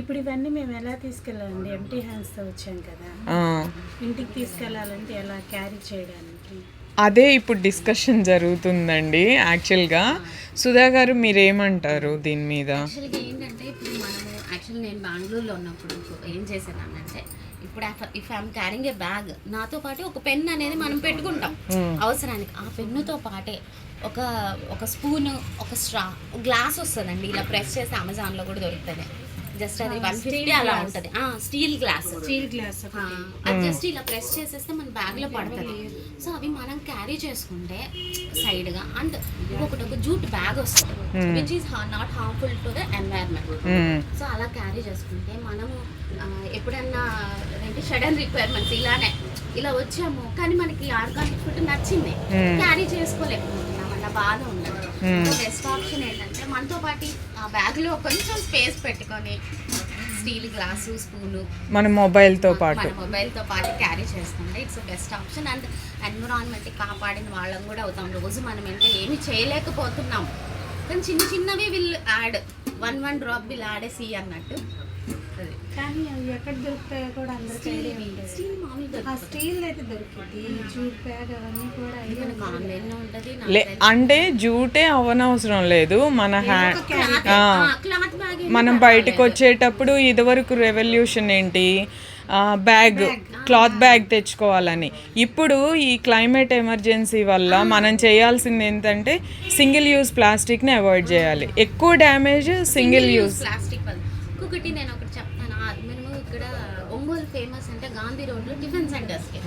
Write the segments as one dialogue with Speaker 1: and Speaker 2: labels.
Speaker 1: ఇప్పుడు ఇవన్నీ మేము ఎలా తీసుకెళ్ళాలండి? ఎంటీ హ్యాండ్స్తో వచ్చాం కదా. ఇంటికి తీసుకెళ్ళాలంటే ఎలా క్యారీ చేయడానికి?
Speaker 2: అదే ఇప్పుడు డిస్కషన్ జరుగుతుందండి యాక్చువల్గా సుధా గారు మీరేమంటారు దీని మీద?
Speaker 3: యాక్చువల్గా ఏంటంటే ఇప్పుడు మనము యాక్చువల్ నేను బెంగళూరులో ఉన్నప్పుడు ఏం చేశానంటే ఇప్పుడు if I'm carrying a bag నాతో పాటు ఒక పెన్ అనేది మనం పెట్టుకుంటాం. అవసరానికి ఆ పెన్నుతో పాటే ఒక ఒక స్పూన్ ఒక స్ట్రా గ్లాస్ వస్తుందండి. ఇలా ప్రెస్ చేసి అమెజాన్లో కూడా దొరుకుతుంది. జస్ట్ అది వన్ ఫిఫ్టీ అలా ఉంటుంది. Steel glass.
Speaker 1: స్టీల్ గ్లాస్
Speaker 3: అది జస్ట్ ఇలా ప్రెస్ చేసేస్తే మన బ్యాగ్లో పడుతుంది. సో అవి మనం క్యారీ చేసుకుంటే సైడ్గా అండ్ ఇంకొకటి ఒక జూట్ బ్యాగ్ వస్తుంది. Which is not harmful to the environment. So అలా క్యారీ చేసుకుంటే మనము ఎప్పుడన్నా ఏంటి సడన్ రిక్వైర్మెంట్స్ ఇలానే ఇలా వచ్చాము. కానీ మనకి ఆర్గానిక్ ఫుడ్ నచ్చింది. క్యారీ చేసుకోలేకపోతున్నాం. అన్న బాధ ఉన్నది బెస్ట్ ఆప్షన్ ఏంటంటే మనతో పాటు ఆ బ్యాగ్లో కొంచెం స్పేస్ పెట్టుకొని స్టీల్ గ్లాసు స్పూను
Speaker 2: మన మొబైల్తో పాటు.
Speaker 3: మన మొబైల్తో పాటు క్యారీ చేసుకుంటే it's best option and environment కాపాడిన వాళ్ళం కూడా అవుతాం. రోజు మనం అంటే ఏమి చేయలేకపోతున్నాం. కానీ చిన్న చిన్నవి will add one one drop will add sea అన్నట్టు. అది.
Speaker 1: కానీ అవి ఎక్కడ దొరుకుతాయో కూడా అందరికీ
Speaker 3: స్టీల్ మామూలుగా
Speaker 1: ఆ స్టీల్ అయితే దొరికింది జూట్ బ్యాగ్ అవన్నీ కూడా
Speaker 3: మనకు ఉంటది
Speaker 2: అంటే జూటే అవనవసరం లేదు మన హ్యాండ్
Speaker 3: క్లాత్. బ్యాగ్
Speaker 2: మనం బయటకు వచ్చేటప్పుడు ఇదివరకు రెవల్యూషన్ ఏంటి? ఆ, బ్యాగ్. క్లాత్ బ్యాగ్ తెచ్చుకోవాలని. ఇప్పుడు ఈ క్లైమేట్ ఎమర్జెన్సీ వల్ల మనం చేయాల్సింది ఏంటంటే సింగిల్ యూజ్ ప్లాస్టిక్ని అవాయిడ్ చేయాలి. ఎక్కువ డ్యామేజ్ సింగిల్ యూజ్.
Speaker 3: ప్లాస్టిక్ వల్ల. ఇంకొకటి నేను ఒకటి చెప్తాను. ఆ, మనము ఇక్కడ ఒంగోలు ఫేమస్ అంటే గాంధీ రోడ్లో టిఫిన్ సెంటర్స్కి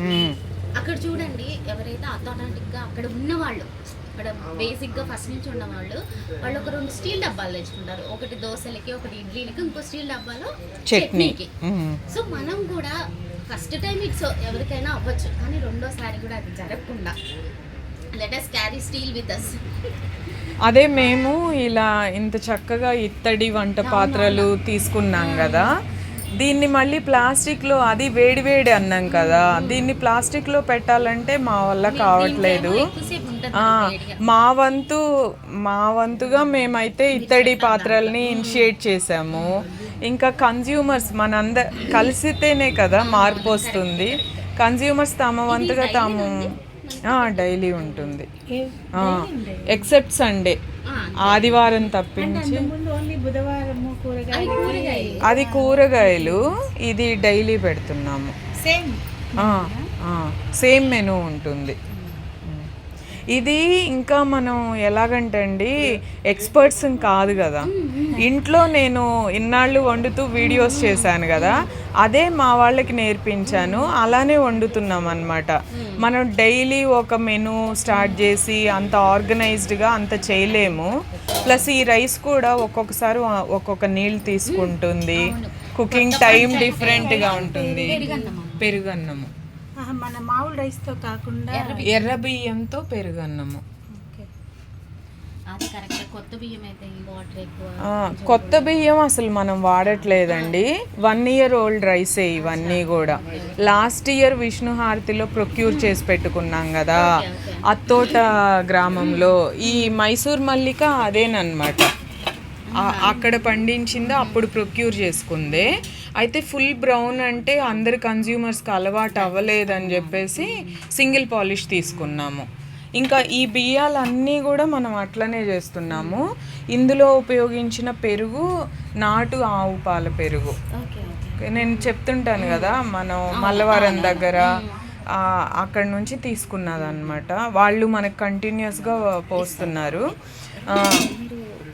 Speaker 3: అక్కడ చూడండి ఎవరైతే అథానటిక్గా అక్కడ ఉన్నవాళ్ళు అక్కడ బేసిక్గా ఫస్ట్ నుంచి ఉన్నవాళ్ళు వాళ్ళు ఒక రెండు స్టీల్ డబ్బాలు తెచ్చుకుంటారు. ఒకటి దోశలకి ఒకటి ఇడ్లీలకి ఇంకో స్టీల్ డబ్బాలో
Speaker 2: చట్నీ.
Speaker 3: చట్నీకి. సో మనం కూడా ఫస్ట్ టైం ఇట్స్ ఎవరికైనా అవ్వచ్చు కానీ రెండోసారి కూడా అది జరగకుండా. Let us carry steel with us
Speaker 2: అదే మేము ఇలా ఇంత చక్కగా ఇత్తడి వంట పాత్రలు తీసుకున్నాం కదా. దీన్ని మళ్ళీ ప్లాస్టిక్లో అది వేడి వేడి అన్నాం కదా. దీన్ని ప్లాస్టిక్లో పెట్టాలంటే మా వల్ల కావట్లేదు. మా వంతు మా వంతుగా మేమైతే ఇత్తడి పాత్రల్ని ఇనిషియేట్ చేసాము. ఇంకా కన్జ్యూమర్స్ మనంద కలిసితేనే కదా మార్పు వస్తుంది. కన్జ్యూమర్స్ తమ వంతుగా తాము డైలీ ఉంటుంది. ఎక్సెప్ట్ సండే ఆదివారం తప్పించి అది కూరగాయలు. ఇది డైలీ పెడుతున్నాము.
Speaker 1: సేమ్
Speaker 2: సేమ్ మెనూ ఉంటుంది. ఇది ఇంకా మనం ఎలాగంటే అండి ఎక్స్పర్ట్స్ కాదు కదా. ఇంట్లో నేను ఇన్నాళ్ళు వండుతూ వీడియోస్ చేశాను కదా అదే మా వాళ్ళకి నేర్పించాను అలానే వండుతున్నాం అనమాట మనం డైలీ ఒక మెనూ స్టార్ట్ చేసి అంత ఆర్గనైజ్డ్గా అంత చేయలేము. ప్లస్ ఈ రైస్ కూడా ఒక్కొక్కసారి ఒక్కొక్క నీళ్ళు తీసుకుంటుంది. కుకింగ్ టైం డిఫరెంట్గా ఉంటుంది. పెరుగన్నము.
Speaker 1: మన మామూలు రైస్తో కాకుండా
Speaker 2: ఎర్ర బియ్యంతో పెరుగన్నము.
Speaker 1: ఓకే.
Speaker 3: అది కరెక్ట్. కొత్త బియ్యం అయితే ఈ వాటర్ ఎక్కువ
Speaker 2: ఆ, కొత్త బియ్యం అసలు మనం వాడట్లేదండి. వన్ ఇయర్ ఓల్డ్ రైసే ఇవన్నీ కూడా. లాస్ట్ ఇయర్ విష్ణుహారతిలో ప్రొక్యూర్ చేసి పెట్టుకున్నాం కదా. అత్తోట గ్రామంలో. ఈ మైసూర్ మల్లిక అదేనమాట అక్కడ పండించిందో అప్పుడు ప్రొక్యూర్ చేసుకుందే. అయితే ఫుల్ బ్రౌన్ అంటే అందరు కన్జ్యూమర్స్కి అలవాటు అవ్వలేదని చెప్పేసి సింగిల్ పాలిష్ తీసుకున్నాము. ఇంకా ఈ బియ్యాలన్నీ కూడా మనం అట్లనే చేస్తున్నాము. ఇందులో ఉపయోగించిన పెరుగు నాటు ఆవు పాల పెరుగు. నేను చెప్తుంటాను కదా మనం మల్లవారం దగ్గర అక్కడ నుంచి తీసుకున్నదన్నమాట. వాళ్ళు మనకు కంటిన్యూస్గా పోస్తున్నారు.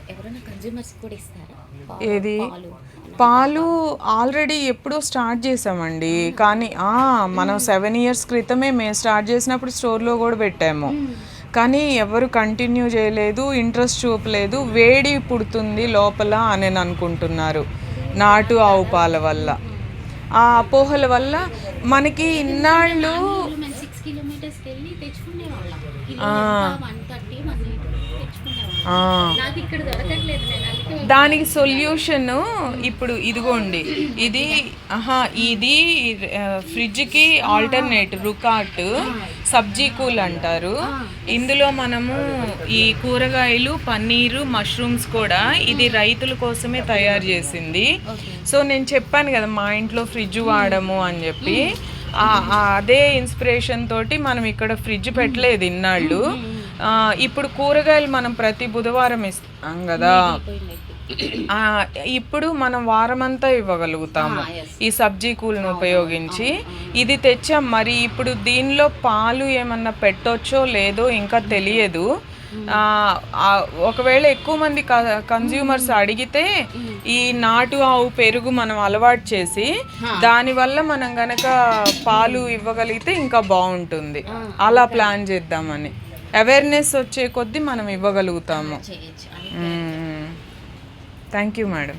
Speaker 3: ఎవరైనా కన్జ్యూమర్స్ కూడా ఇస్తారా? పా-
Speaker 2: ఏది?
Speaker 3: పాలు
Speaker 2: పాలు. ఆల్రెడీ ఎప్పుడో స్టార్ట్ చేసామండి. కానీ ఆ, మనం సెవెన్ ఇయర్స్ క్రితమే మేము స్టార్ట్ చేసినప్పుడు స్టోర్లో కూడా పెట్టాము. కానీ ఎవరు కంటిన్యూ చేయలేదు ఇంట్రెస్ట్ చూపలేదు వేడి పుడుతుంది లోపల అని అనుకుంటున్నారు. నాటు ఆవు పాల వల్ల. ఆ అపోహల వల్ల మనకి ఇన్నాళ్ళు దానికి సొల్యూషన్ ఇప్పుడు ఇదిగోండి. ఇది ఆహా ఇది ఫ్రిడ్జ్కి ఆల్టర్నేట్ రుకాట్ సబ్జీ కూల్ అంటారు. ఇందులో మనము ఈ కూరగాయలు పన్నీరు మష్రూమ్స్ కూడా ఇది రైతుల కోసమే తయారు చేసింది. సో నేను చెప్పాను కదా మా ఇంట్లో ఫ్రిడ్జ్ వాడము అని చెప్పి. అదే ఇన్స్పిరేషన్ తోటి మనం ఇక్కడ ఫ్రిడ్జ్ పెట్టలేదు ఇన్నాళ్ళు. ఇప్పుడు కూరగాయలు మనం ప్రతి బుధవారం ఇస్తాం కదా. ఇప్పుడు మనం వారమంతా ఇవ్వగలుగుతాము. ఈ సబ్జీ కూల్ను ఉపయోగించి. ఇది తెచ్చాం. మరి ఇప్పుడు దీనిలో పాలు ఏమన్నా పెట్టొచ్చో లేదో ఇంకా తెలియదు. ఒకవేళ ఎక్కువ మంది కన్జ్యూమర్స్ అడిగితే ఈ నాటు ఆవు పెరుగు మనం అలవాటు చేసి దానివల్ల మనం గనక పాలు ఇవ్వగలిగితే ఇంకా బాగుంటుంది. అలా ప్లాన్ చేద్దామని. అవేర్నెస్ వచ్చే కొద్దీ మనం ఇవ్వగలుగుతాము. Thank you madam